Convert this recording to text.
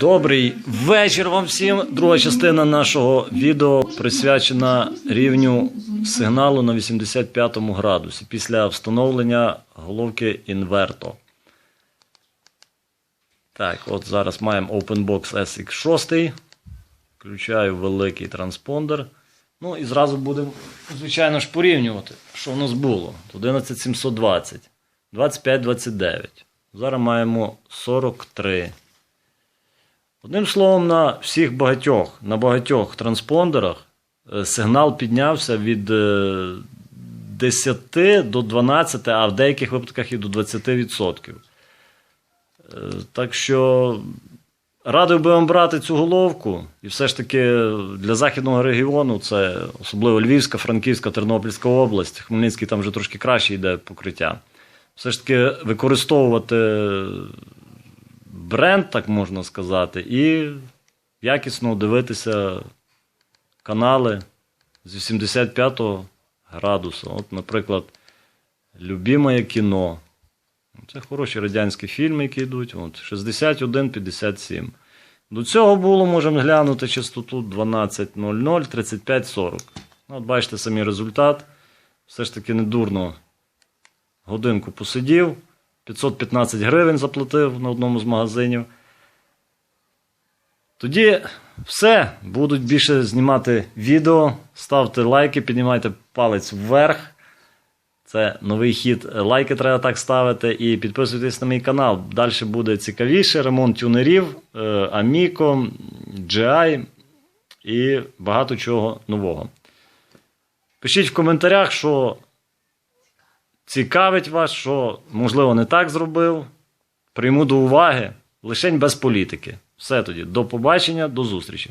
Добрий вечір вам всім. Друга частина нашого відео присвячена рівню сигналу на 85 градусі після встановлення головки інверто. Так, от зараз маємо OpenBox SX6. Включаю великий транспондер. Ну і зразу будемо, звичайно ж, порівнювати, що в нас було. 11720, 2529. Зараз маємо 43. Одним словом, на всіх багатьох, на багатьох транспондерах е, сигнал піднявся від е, 10 до 12, а в деяких випадках і до 20%. Е, Так що радив би вам брати цю головку, і все ж таки для західного регіону, це особливо Львівська, Франківська, Тернопільська область, Хмельницький там вже трошки краще йде покриття. Все ж таки використовувати бренд, так можна сказати, і якісно дивитися канали з 85 градусу. От, наприклад, Любімое кіно. Це хороші радянські фільми, які йдуть. От, 61-57. До цього було, можемо глянути частоту 12.00, 35.40. Ну, От бачите самі результат. Все ж таки недурно годинку посидів. 515 гривень заплатив на одному з магазинів. Тоді все. Будуть більше знімати відео. Ставте лайки, піднімайте палець вверх. Це новий хід. Лайки треба так ставити. І підписуйтесь на мій канал. Далі буде цікавіше. Ремонт тюнерів, е, Amico, GI і багато чого нового. Пишіть в коментарях, що цікавить вас, що, можливо, не так зробив. Прийму до уваги лишень без політики. Все тоді. До побачення, до зустрічі.